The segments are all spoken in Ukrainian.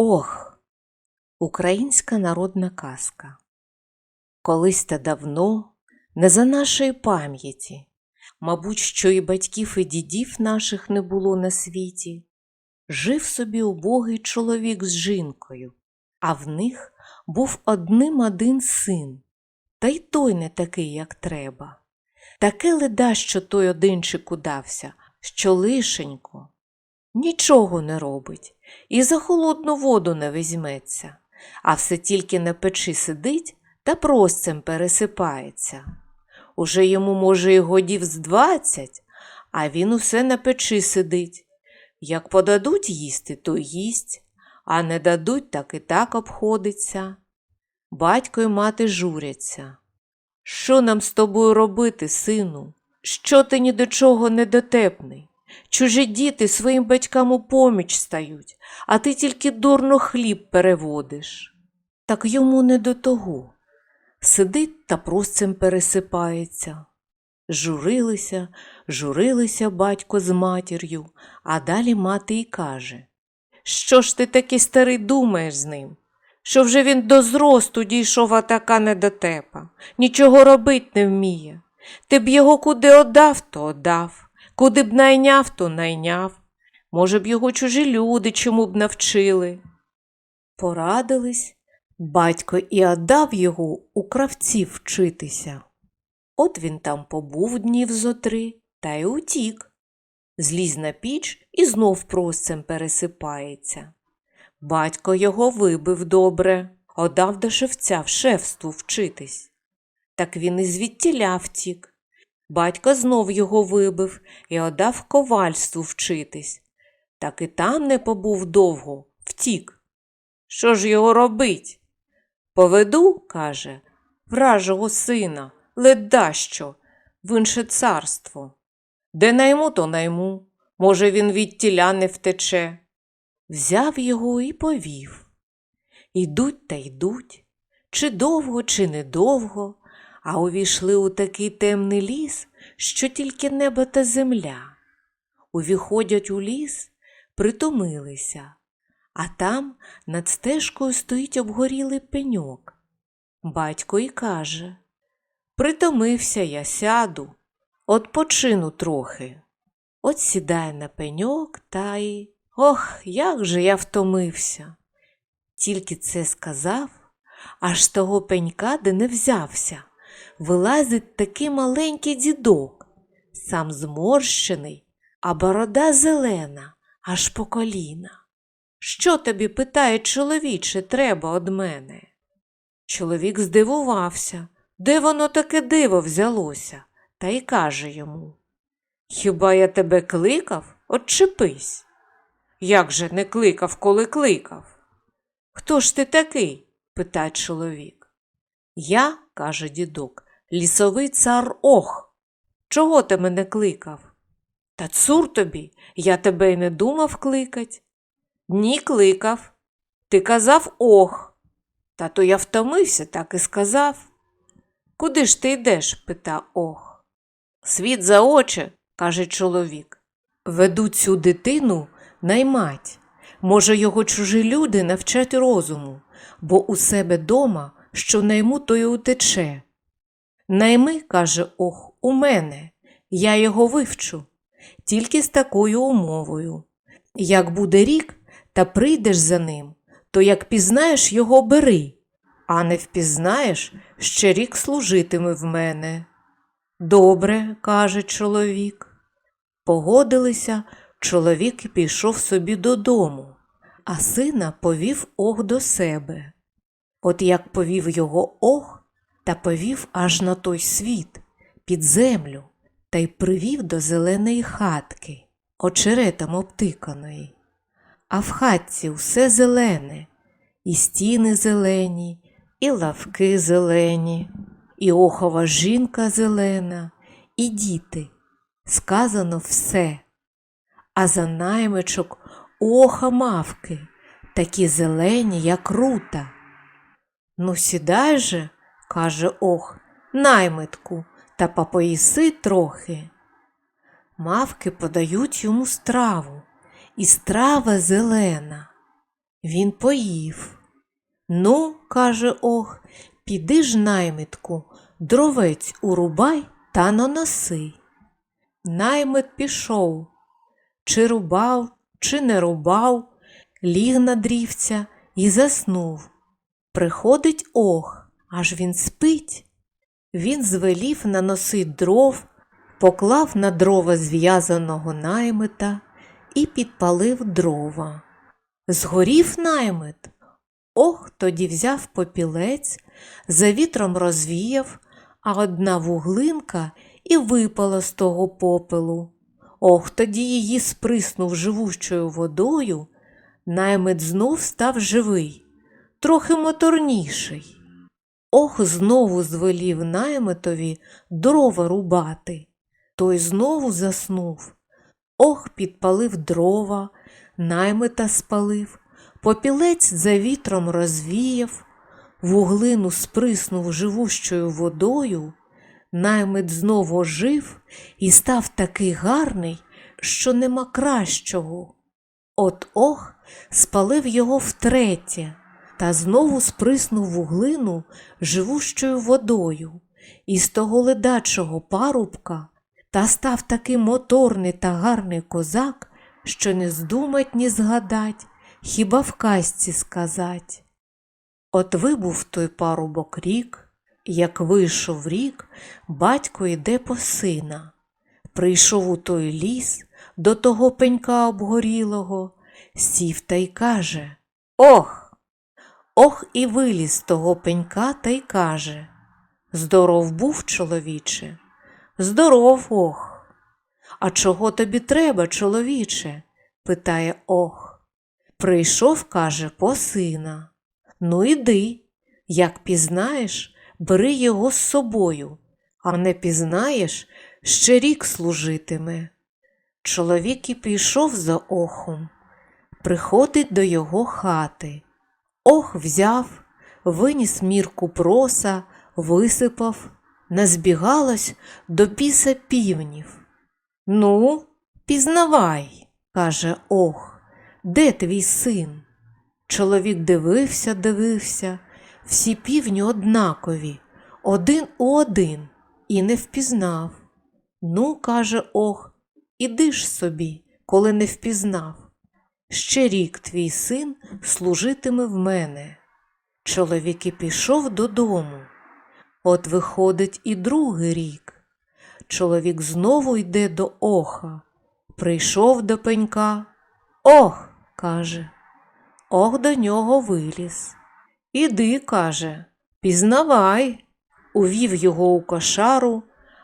Ох, українська народна казка. Колись та давно, не за нашої пам'яті, мабуть, що і батьків, і дідів наших не було на світі, жив собі убогий чоловік з жінкою, а в них був одним один син, та й той не такий, як треба. Таке леда, що той одинчик удався, що лишенько, нічого не робить і за холодну воду не візьметься, а все тільки на печі сидить та простцем пересипається. Уже йому, може, і годів з двадцять, а він усе на печі сидить. Як подадуть їсти, то їсть, а не дадуть, так і так обходиться. Батько й мати журяться. Що нам з тобою робити, сину? Що ти ні до чого не дотепний? Чужі діти своїм батькам у поміч стають, а ти тільки дурно хліб переводиш. Так йому не до того. Сидить та простцем пересипається. Журилися, журилися батько з матір'ю, а далі мати й каже Що ж ти такий старий думаєш з ним? Що вже він до зросту дійшов, а така недотепа, нічого робить не вміє. Ти б його куди оддав, то оддав, куди б найняв, то найняв. Може б його чужі люди чому б навчили. Порадились, батько і отдав його у кравців вчитися. От він там побув днів зо три та й утік. Зліз на піч і знов простцем пересипається. Батько його вибив добре, одав до шевця в шефству вчитись. Так він і звідтіля втік. Батько знов його вибив і одав ковальству вчитись. Так і там не побув довго, втік. Що ж його робить? Поведу, каже, вражого сина, леда що, в інше царство. Де найму, то найму. Може, він від тіля не втече. Взяв його і повів. Йдуть та йдуть, чи довго, чи недовго, а увійшли у такий темний ліс, що тільки небо та земля. Увіходять у ліс, притомилися, а там над стежкою стоїть обгорілий пеньок. Батько й каже Притомився я сяду, Отпочину трохи. От сідає на пеньок та й. Ох, як же я втомився. Тільки це сказав, аж того пенька, де не взявся, вилазить такий маленький дідок, сам зморщений, а борода зелена, аж по коліна. Що тобі, питає чоловіче, треба од мене? Чоловік здивувався, де воно таке диво взялося, та й каже йому Хіба я тебе кликав? Отчепись. Як же не кликав, коли кликав? Хто ж ти такий? питає чоловік. Я, каже дідок, лісовий цар ох. Чого ти мене кликав? Та цур тобі, я тебе й не думав кликать. Ні, кликав. Ти казав ох. Та то я втомився, так і сказав. Куди ж ти йдеш? пита ох. Світ за очі, каже чоловік. Ведуть цю дитину наймать. Може, його чужі люди навчать розуму, бо у себе дома, що найму, то й утече. Найми, каже ох, у мене, я його вивчу, тільки з такою умовою. Як буде рік, та прийдеш за ним, то як пізнаєш його бери, а не впізнаєш, ще рік служитиме в мене. Добре, каже чоловік. Погодилися, чоловік пішов собі додому, а сина повів ох до себе. От як повів його ох, та повів аж на той світ, під землю, та й привів до зеленої хатки, очеретом обтиканої. А в хатці все зелене, і стіни зелені, і лавки зелені, і охова жінка зелена, і діти. Сказано все. А за наймичок оха мавки, такі зелені, як рута. Ну, сідай же, каже ох, наймитку, та попоїси трохи. Мавки подають йому страву, і страва зелена. Він поїв. Ну, каже ох, піди ж наймитку, дровець урубай та наноси. Наймит пішов. Чи рубав, чи не рубав, ліг на дрівця і заснув. Приходить ох, аж він спить. Він звелів наносить дров, поклав на дрова зв'язаного наймита і підпалив дрова. Згорів наймит. Ох, тоді взяв попілець, за вітром розвіяв, а одна вуглинка і випала з того попелу. Ох, тоді її сприснув живущою водою, наймит знов став живий, трохи моторніший. Ох, знову звелів наймитові дрова рубати. Той знову заснув. Ох, підпалив дрова, наймита спалив, попілець за вітром розвіяв, вуглину сприснув живущою водою, наймит знову ожив і став такий гарний, що нема кращого. От ох, спалив його втретє, та знову сприснув вуглину живущою водою, і з того ледачого парубка та став такий моторний та гарний козак, що не здумать ні згадать, хіба в казці сказать. От вибув той парубок рік, як вийшов рік, батько йде по сина. Прийшов у той ліс до того пенька обгорілого, сів та й каже Ох! Ох, і виліз того пенька та й каже Здоров був, чоловіче, здоров, ох. А чого тобі треба, чоловіче? питає ох. Прийшов, каже, по сина. Ну, іди, як пізнаєш, бери його з собою, а не пізнаєш, ще рік служитиме. Чоловік і пішов за охом, приходить до його хати. Ох, взяв, виніс мірку проса, висипав, назбігалось до біса півнів. Ну, пізнавай, каже ох, де твій син? Чоловік дивився, дивився, всі півні однакові, один у один, і не впізнав. Ну, каже ох, іди ж собі, коли не впізнав. Ще рік твій син служитиме в мене. Чоловік і пішов додому. От виходить і другий рік. Чоловік знову йде до оха. Прийшов до пенька. Ох, каже. Ох до нього виліз. Іди, каже, пізнавай. Увів його у кошару,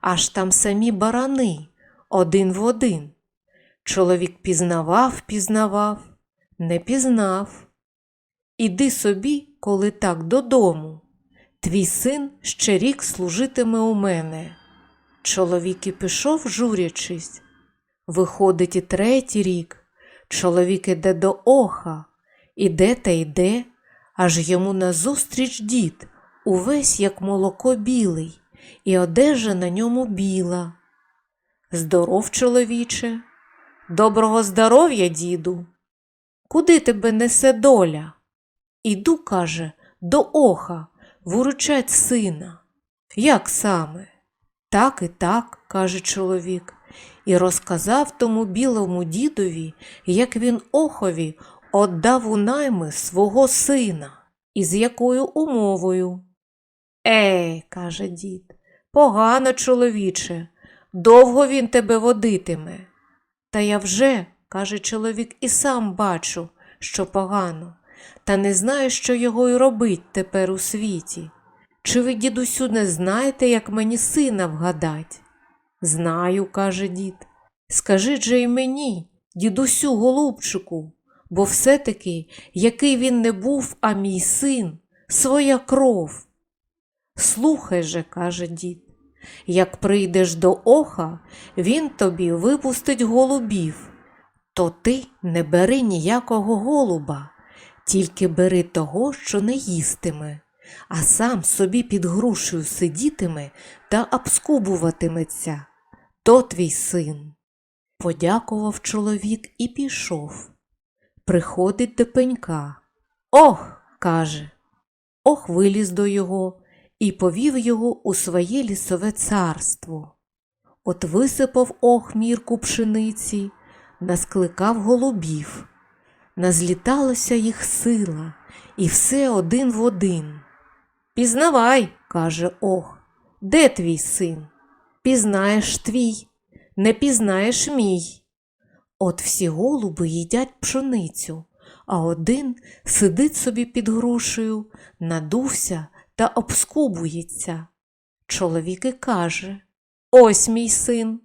аж там самі барани, один в один. Чоловік пізнавав, пізнавав, не пізнав. Іди собі, коли так, додому. Твій син ще рік служитиме у мене. Чоловік і пішов, журячись. Виходить і третій рік. Чоловік іде до оха, іде та йде, аж йому назустріч дід, увесь як молоко білий, і одежа на ньому біла. Здоров, чоловіче. Доброго здоров'я, діду. Куди тебе несе доля? Іду, каже, до оха, виручать сина. Як саме? Так і так, каже чоловік, і розказав тому білому дідові, як він охові отдав у найми свого сина, і з якою умовою. Ей, каже дід, погано, чоловіче, довго він тебе водитиме. Та я вже, каже чоловік, і сам бачу, що погано, та не знаю, що його й робить тепер у світі. Чи ви, дідусю, не знаєте, як мені сина вгадать? Знаю, каже дід. Скажіть же й мені, дідусю, голубчику, бо все-таки, який він не був, а мій син, своя кров. Слухай же, каже дід, як прийдеш до оха, він тобі випустить голубів, то ти не бери ніякого голуба, тільки бери того, що не їстиме, а сам собі під грушею сидітиме та обскубуватиметься. То твій син. Подякував чоловік і пішов. приходить до пенька. Ох, каже. Ох виліз до його і повів його у своє лісове царство. От висипав ох мірку пшениці, наскликав голубів, назліталася їх сила, і все один в один. Пізнавай, каже ох, де твій син? Пізнаєш твій, не пізнаєш мій. От всі голуби їдять пшеницю, а один сидить собі під грушею, надувся та обскубується. Чоловік і каже Ось мій син.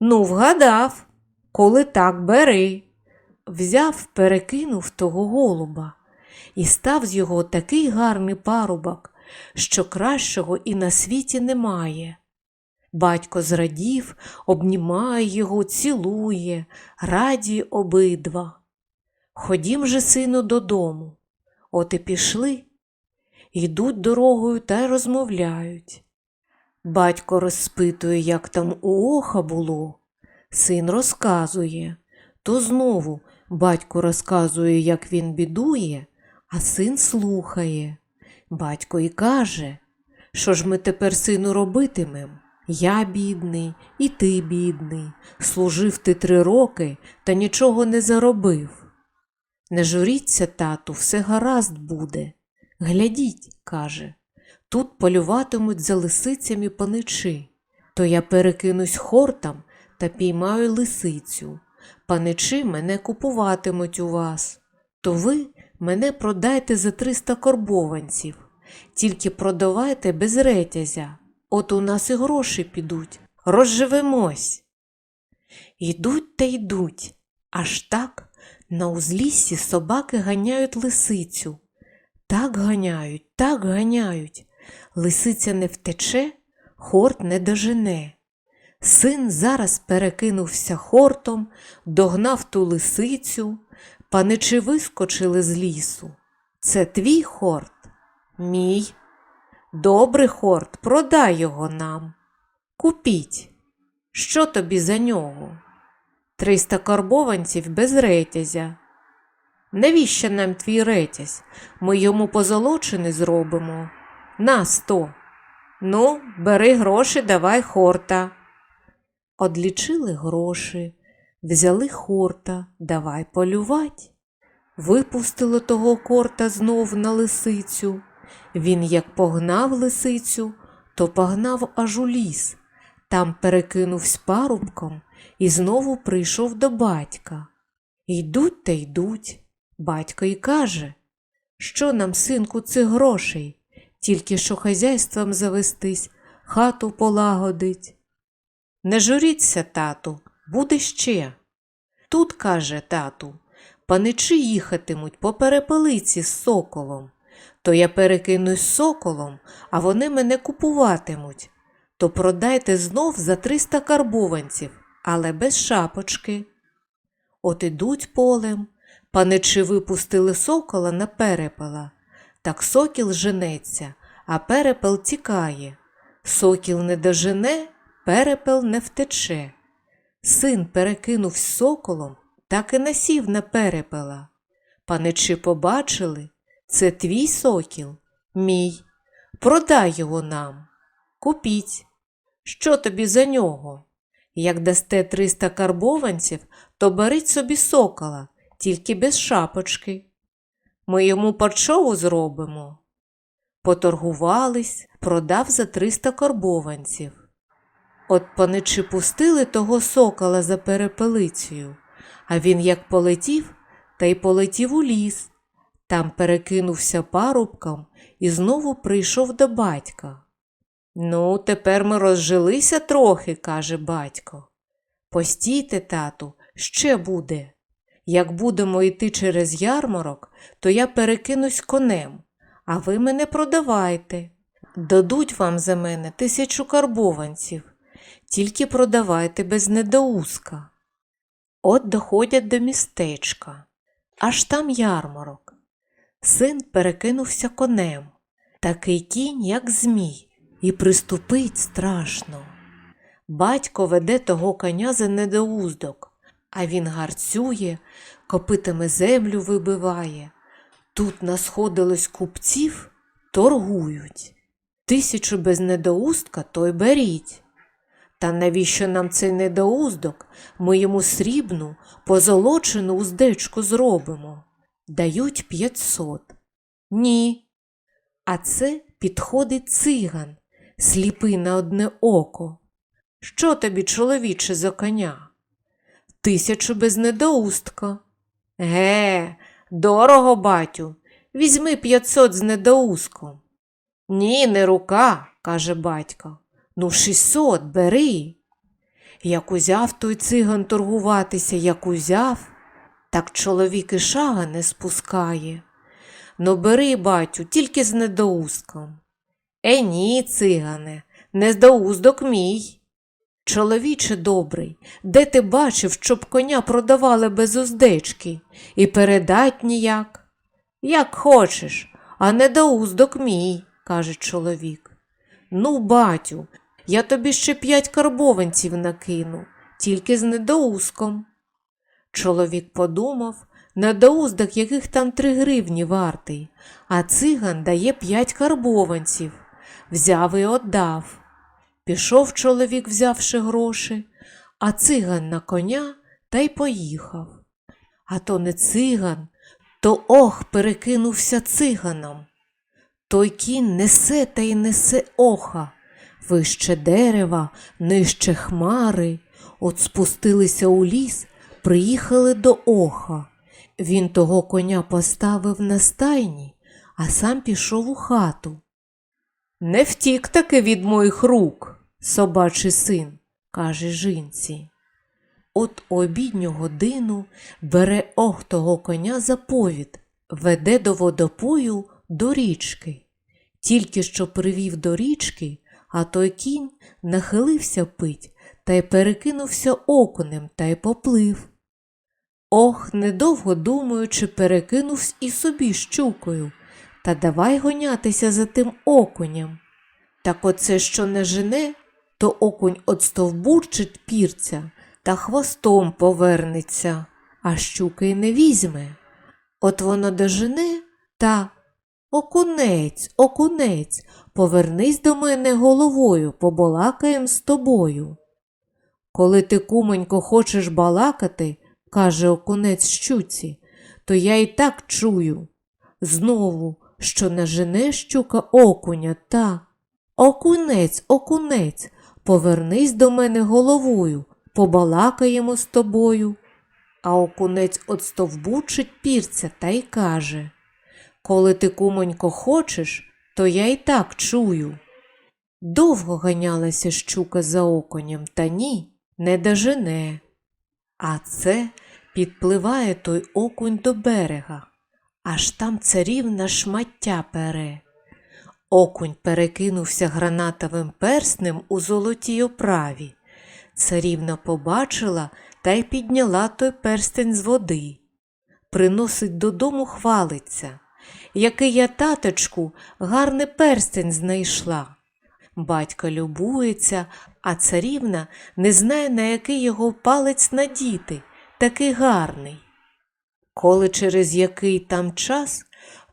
Ну, вгадав, коли так бери. Взяв, перекинув того голуба, і став з його такий гарний парубок, що кращого і на світі немає. Батько зрадів, обнімає його, цілує, раді обидва. Ходім же, сину, додому. От і пішли, йдуть дорогою та розмовляють. Батько розпитує, як там у оха було. Син розказує, то знову батько розказує, як він бідує, а син слухає. Батько і каже, що ж ми тепер, сину, робитимем? Я бідний, і ти бідний. Служив ти три роки та нічого не заробив. Не журіться, тату, все гаразд буде. Глядіть, каже, тут полюватимуть за лисицями паничі. То я перекинусь хортам та піймаю лисицю. Паничі мене купуватимуть у вас. То ви мене продайте за триста корбованців, тільки продавайте без ретязя. От у нас і гроші підуть, розживемось. Йдуть та йдуть, аж так на узліссі собаки ганяють лисицю. Так ганяють, так ганяють. Лисиця не втече, хорт не дожене. Син зараз перекинувся хортом, догнав ту лисицю, паничі вискочили з лісу. Це твій хорт? Мій. Добрий хорт, продай його нам. Купіть. Що тобі за нього? Триста карбованців без ретязя. Навіщо нам твій ретязь? Ми йому позолочений зробимо. На сто. Ну, бери гроші, давай хорта. Одлічили гроші, взяли хорта, давай полювать. Випустили того корта знов на лисицю. Він як погнав лисицю, то погнав аж у ліс, там перекинувсь парубком і знову прийшов до батька. Йдуть та йдуть. Батько й каже, що нам, синку, цих грошей, тільки що хазяйством завестись, хату полагодить. Не журіться, тату, буде ще. Тут, каже тату, паничі їхатимуть по перепелиці з соколом. То я перекинусь з соколом, а вони мене купуватимуть. То продайте знов за триста карбованців, але без шапочки. От ідуть полем, паничі випустили сокола на перепела. Так сокіл женеться, а перепел тікає. Сокіл не дожене, перепел не втече. Син перекинув соколом, так і насів на перепела. Паничі побачили, це твій сокіл, мій. Продай його нам. Купіть. Що тобі за нього? Як дасте триста карбованців, то беріть собі сокола, тільки без шапочки. Ми йому парчову зробимо. Поторгувались, продав за триста карбованців. От паничі пустили того сокола за перепелицею, а він як полетів, та й полетів у ліс. Там перекинувся парубком і знову прийшов до батька. Ну, тепер ми розжилися трохи, каже батько. Постійте, тату, ще буде. Як будемо йти через ярмарок, то я перекинусь конем, а ви мене продавайте. Дадуть вам за мене тисячу карбованців, тільки продавайте без недоуска. От доходять до містечка, аж там ярмарок. Син перекинувся конем, такий кінь, як змій, і приступить страшно. Батько веде того коня за недоуздок, а він гарцює, копитами землю вибиває. Тут насходилось купців, торгують. Тисячу без недоустка, то й беріть. Та навіщо нам цей недоуздок? Ми йому срібну, позолочену уздечку зробимо. Дають п'ятсот. Ні. А це підходить циган, сліпий на одне око. Що тобі, чоловіче, за коня? Тисячу без недоустка. Ге, дорого, батю, візьми п'ятсот з недоуском. Ні, не рука, каже батько. Ну, шістсот бери. Як узяв той циган торгуватися, як узяв, так чоловік і шага не спускає. Ну, бери, батю, тільки з недоуском. Е, ні, цигане, недоуздок мій. Чоловіче добрий, де ти бачив, щоб коня продавали без уздечки і передать ніяк? Як хочеш, а недоуздок мій, каже чоловік. Ну, батю, я тобі ще п'ять карбованців накину, тільки з недоуском. Чоловік подумав, недоуздок яких там три гривні вартий, а циган дає п'ять карбованців. Взяв і отдав. Пішов чоловік, взявши гроші, а циган на коня та й поїхав. А то не циган, то ох перекинувся циганом. Той кінь несе та й несе оха, вище дерева, нижче хмари. От спустилися у ліс, приїхали до оха. Він того коня поставив на стайні, а сам пішов у хату. Не втік таки від моїх рук, собачий син, каже жінці. От обідню годину бере ох того коня за повід, веде до водопою до річки. Тільки що привів до річки, а той кінь нахилився пить та й перекинувся окунем та й поплив. Ох, недовго думаючи, перекинувся і собі щукою, та давай гонятися за тим окунем. Так оце, що не жене, то окунь отстовбурчить пірця та хвостом повернеться, а щуки й не візьме. От воно дожене та окунець, окунець, повернись до мене головою, побалакаєм з тобою. Коли ти, куменько, хочеш балакати, каже окунець щуці, то я і так чую. Знову, що нажене щука окуня та. Окунець, окунець, повернись до мене головою, побалакаємо з тобою. А окунець отстовбучить пірця та й каже Коли ти, кумонько, хочеш, то я і так чую. Довго ганялася щука за окунем, та ні, не дожене. А це підпливає той окунь до берега, аж там царівна шмаття пере. Окунь перекинувся гранатовим перснем у золотій оправі. Царівна побачила та й підняла той перстень з води. Приносить додому, хвалиться. Який я, таточку, гарний перстень знайшла. Батько любується, а царівна не знає, на який його палець надіти, такий гарний. Коли через який там час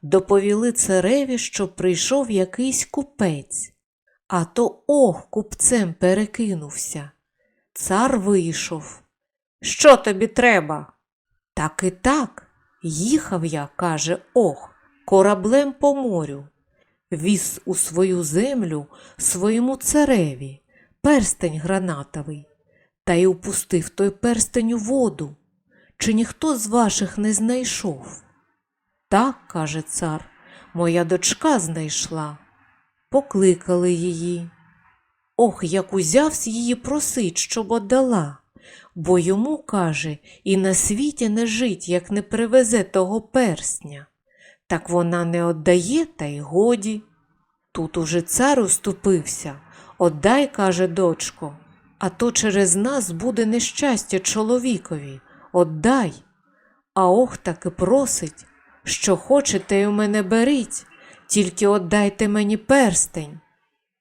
доповіли цареві, що прийшов якийсь купець, а то ох, купцем перекинувся. Цар вийшов. Що тобі треба? Так і так. Їхав я, каже ох, кораблем по морю. Віз у свою землю своєму цареві перстень гранатовий, та й упустив той перстень у воду. Чи ніхто з ваших не знайшов? Так, каже цар, моя дочка знайшла. Покликали її. Ох, як узявсь її просить, щоб отдала, бо йому, каже, і на світі не жить, як не привезе того персня. Так вона не отдає, та й годі. Тут уже цар уступився. Отдай, каже дочко, а то через нас буде нещастя чоловікові. Отдай. А ох таки просить, що хочете й у мене беріть, тільки отдайте мені перстень.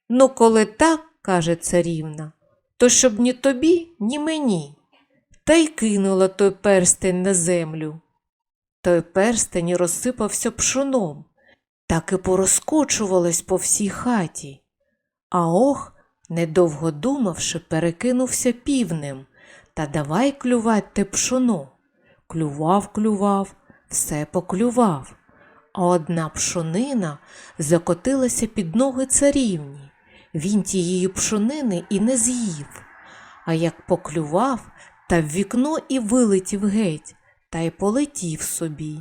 Ну, коли так, каже царівна, то щоб ні тобі, ні мені. та й кинула той перстень на землю. Той перстень розсипався пшоном, так і порозкочувалось по всій хаті. А ох, недовго думавши, перекинувся півнем та давай клювать те пшоно. Клював, клював, все поклював. А одна пшонина закотилася під ноги царівні. Він тієї пшонини і не з'їв. А як поклював, та в вікно і вилетів геть, та й полетів собі.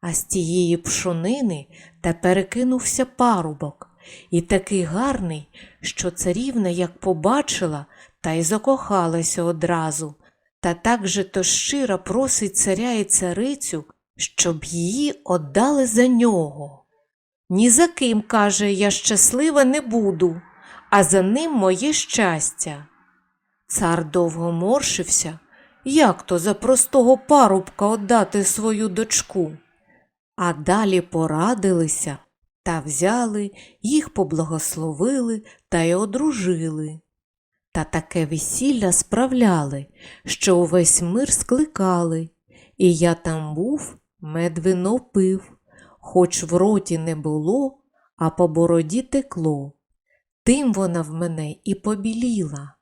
А з тієї пшонини та перекинувся парубок, і такий гарний, що царівна, як побачила, та й закохалася одразу, та так же то щиро просить царя і царицю, щоб її отдали за нього. Ні за ким, каже, я щаслива не буду, а за ним моє щастя. Цар довго моршився, як то за простого парубка отдати свою дочку. А далі порадилися та взяли, їх поблагословили та й одружили. Та таке весілля справляли, що увесь мир скликали, і я там був, мед вино пив, хоч в роті не було, а по бороді текло. Тим вона в мене і побіліла.